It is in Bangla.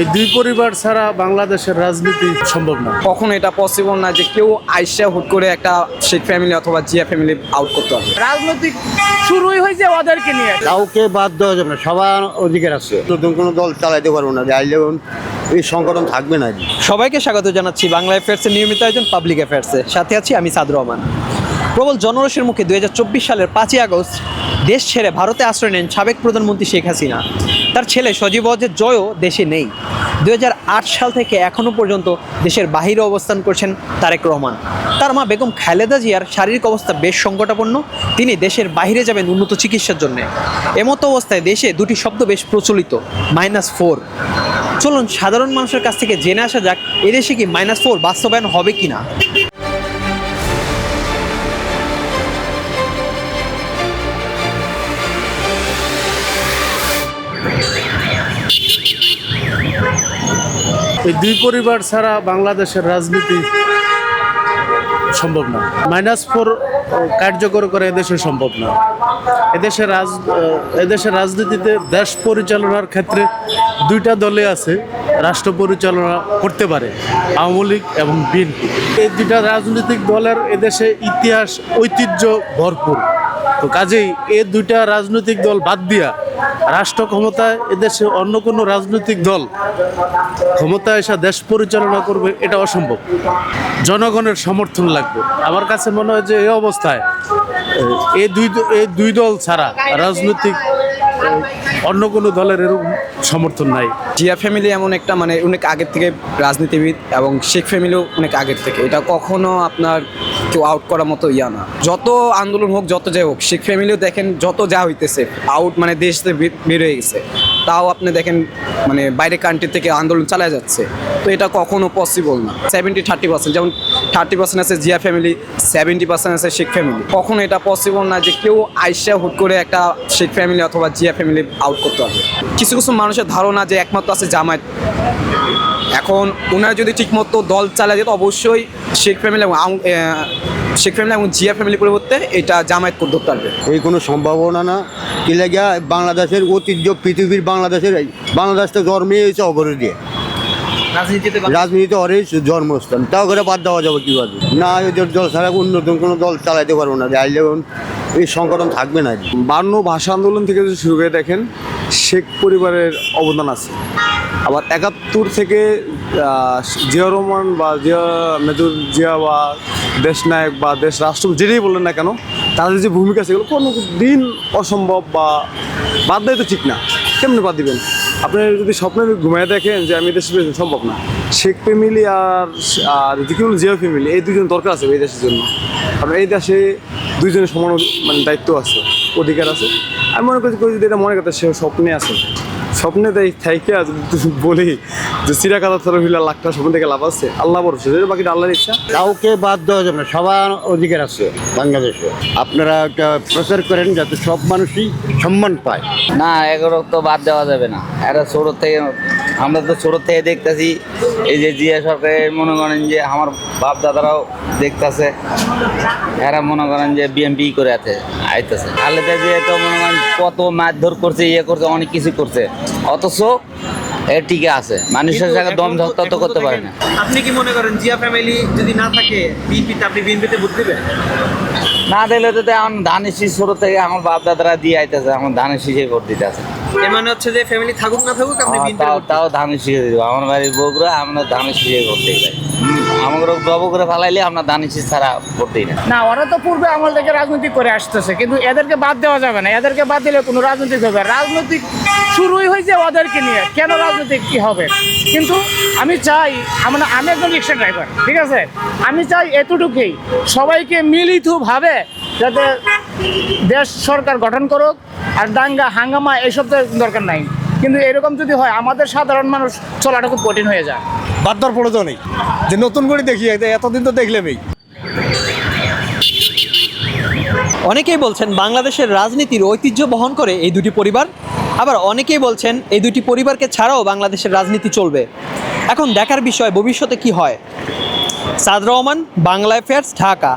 এই দুই পরিবার ছাড়া বাংলাদেশের রাজনীতি সম্ভব না। কখনো এটা পসিবল না যে কেউ আইসা হুট করে একটা শেখ ফ্যামিলি অথবা জিয়া ফ্যামিলি আউট করতে হবে। রাজনৈতিক শুরুই হয়েছে ওদেরকে নিয়ে। কাউকে বাদ দেওয়া যাবে না সবার অধিকার আছে। নতুন কোনো দল চালাইতে পারব না যে আইলে এই সংগঠন থাকবে না। সবাইকে স্বাগত জানাচ্ছি বাংলা অ্যাফেয়ার্সের নিয়মিত আয়োজন পাবলিক অ্যাফেয়ার্সে সাথে আছি আমি সাদ রহমান। প্রবল জনরোষের মুখে দুই হাজার চব্বিশ সালের পাঁচই আগস্ট দেশ ছেড়ে ভারতে আশ্রয় নেন সাবেক প্রধানমন্ত্রী শেখ হাসিনা। তার ছেলে সজীব ওয়াজেদ জয়ও দেশে নেই। দু হাজার আট সাল থেকে এখনও পর্যন্ত দেশের বাহিরে অবস্থান করছেন তারেক রহমান। তার মা বেগম খালেদা জিয়ার শারীরিক অবস্থা বেশ সংকটাপন্ন। তিনি দেশের বাইরে যাবেন উন্নত চিকিৎসার জন্য। এমতো অবস্থায় দেশে দুটি শব্দ বেশ প্রচলিত, মাইনাস ফোর। চলুন সাধারণ মানুষের কাছ থেকে জেনে আসা যাক, এদেশে কি মাইনাস ফোর বাস্তবায়ন হবে কি না এই দুই পরিবার ছাড়া বাংলাদেশের রাজনীতি সম্ভব না। মাইনাস ফোর কার্যকর করে এদেশে সম্ভব না। এদেশের রাজ এদেশের রাজনীতিতে দেশ পরিচালনার ক্ষেত্রে দুইটা দলে আছে, রাষ্ট্র পরিচালনা করতে পারে, আওয়ামী লীগ এবং বিএনপি। এই দুইটা রাজনৈতিক দলের এদেশে ইতিহাস, ঐতিহ্য ভরপুর। তো কাজেই এই দুইটা রাজনৈতিক দল বাদ দিয়া রাষ্ট্র ক্ষমতায় এদেশে অন্য কোনো রাজনৈতিক দল ক্ষমতায় এসে দেশ পরিচালনা করবে, এটা অসম্ভব। জনগণের সমর্থন লাগবে। আমার কাছে মনে হয় যে এই অবস্থায় এই দুই এই দুই দল ছাড়া রাজনৈতিক অন্য কোনো দলের এরকম সমর্থন নাই। জিয়া ফ্যামিলি এমন একটা মানে অনেক আগের থেকে রাজনীতিবিদ এবং শেখ ফ্যামিলিও অনেক আগের থেকে। এটা কখনো আপনার কেউ আউট করার মতো ইয়া না। যত আন্দোলন হোক, যত যাই হোক, শেখ ফ্যামিলিও দেখেন যত যা হইতেছে আউট মানে দেশ বের হয়ে গেছে, তাও আপনি দেখেন মানে বাইরে কান্ট্রি থেকে আন্দোলন চালা যাচ্ছে। তো এটা কখনো পসিবল না। সেভেন্টি থার্টি পার্সেন্ট যেমন থার্টি পার্সেন্ট আছে জিয়া ফ্যামিলি সেভেন্টি পার্সেন্ট আছে শেখ ফ্যামিলি কখনো এটা পসিবল না যে কেউ আইসা হুট করে একটা শেখ ফ্যামিলি অথবা জিয়া ফ্যামিলি আউট করতে হবে। কিছু কিছু মানুষের ধারণা যে একমাত্র আছে জামায়াত। এখন ওনারা যদি ঠিকমতো দল চালায় যেত অবশ্যই শেখ ফ্যামিলি এবং শেখ ফ্যামিলি এবং জিয়া ফ্যামিলি পরিবর্তে এটা জামায়াত করে ধরতে পারবে। এই কোনো সম্ভাবনা না। কি লেগে বাংলাদেশের ঐতিহ্য, পৃথিবীর বাংলাদেশের বাংলাদেশ তো জন্মে হয়েছে অবরোধ দিয়ে রাজনীতিতে রাজনীতি অরেই জন্মস্থান। তাও করে বাদ দেওয়া যাবে কীভাবে? না এদের দল ছাড়া অন্য নতুন কোনো দল চালাইতে পারব না। যে আইলে এই সংগঠন থাকবে না। বান্ন ভাষা আন্দোলন থেকে যদি শুরু করে দেখেন শেখ পরিবারের অবদান আছে। আবার একাত্তর থেকে জিয়া রহমান বা জিয়া মেজর জিয়া বা দেশনায়ক বা দেশ রাষ্ট্র যেটাই বললেন না কেন তাদের যে ভূমিকা সেগুলো কোনো দিন অসম্ভব বা বাদ দেয় তো ঠিক না। কেমনি বাদ দিবেন? আপনি যদি স্বপ্নে ঘুমায় দেখেন যে আমি দেশে পেয়েছি সম্ভব না, শেখ ফ্যামিলি আর আর যদি কেউ বলব জিয়া ফ্যামিলি, এই দুজন দরকার আছে এই দেশের জন্য। কারণ এই দেশে দুইজনের সমান মানে দায়িত্ব আছে, অধিকার আছে। আমি মনে করছি যদি এটা মনে করতে সে স্বপ্নে আছে। স্বপ্নে তাই থাইকে বলি যে সিরা কাদা তরফ হিলা লাখটা স্বপ্ন থেকে লাভ আছে আল্লাহ বড় বাকি আল্লাহর ইচ্ছা। কাউকে বাদ দেওয়া যাবে না সবার অধিকার আছে বাংলাদেশে। আপনারা প্রচার করেন যাতে সব মানুষই সম্মান পায়। না এগুলো তো বাদ দেওয়া যাবে না। এরা ছোট থেকে আমরা তো ছোট থেকে দেখতেছি এই যে জিয়া সরকারের মনে করেন যে আমার বাপ দাদারাও দেখতেছে এরা মনে করেন যে বিএমপি করে আছে আইতেছে। খালেদা জিয়া তো মনে করেন কত মারধর করছে ইয়ে করছে অনেক কিছু করছে। অথচ টিকে আছে। মানুষের সাথে দম ধক্কা তো করতে পারে না। আপনি কি মনে করেন জিয়া ফ্যামিলি যদি না থাকে বিএনপিতে আপনি বিএনপিতে ভোট দিবেন? না দিলে তো এখন ধানের শীষ শুরু থেকে আমার বাপ দাদারা দিয়ে আইতেছে আমার ধানের শীষে ভোট দিতে আছে। মানে হচ্ছে যে ফ্যামিলি থাকুক না থাকুক আপনি তাও তাও ধানের শিখে দিব। আমার বাড়ির বগুড়া আমরা ধানের শিখে করতে যাই আমাকে জব করে ফেলাইলে আমরা শীষ ছাড়া করতেই না। না, ওরা তো পূর্বে আমল থেকে রাজনীতি করে আসতেছে, কিন্তু এদেরকে বাদ দেওয়া যাবে না। এদেরকে বাদ দিলে কোনো রাজনীতি হবে রাজনৈতিক শুরুই হয়েছে ওদেরকে নিয়ে। কেন রাজনীতি কি হবে? কিন্তু আমি চাই, আমরা আমি একজন রিক্সা ড্রাইভার, ঠিক আছে? আমি চাই এতটুকুই। সবাইকে মিলিতভাবে যাতে দেশ সরকার গঠন করুক আর দাঙ্গা, হাঙ্গামা, এইসব তো দরকার নাই। কিন্তু এরকম যদি হয় আমাদের সাধারণ মানুষ চলাটা খুব কঠিন হয়ে যায়। বাদ দেওয়ার প্রয়োজন নেই। যে নতুন করে দেখি এতদিন তো দেখলেমই অনেকেই বলছেন বাংলাদেশের রাজনীতির ঐতিহ্য বহন করে এই দুটি পরিবার। আবার অনেকেই বলছেন এই দুটি পরিবারকে ছাড়াও বাংলাদেশের রাজনীতি চলবে। এখন দেখার বিষয় ভবিষ্যতে কি হয়? সাদ রহমান বাংলা অ্যাফেয়ার্স ঢাকা।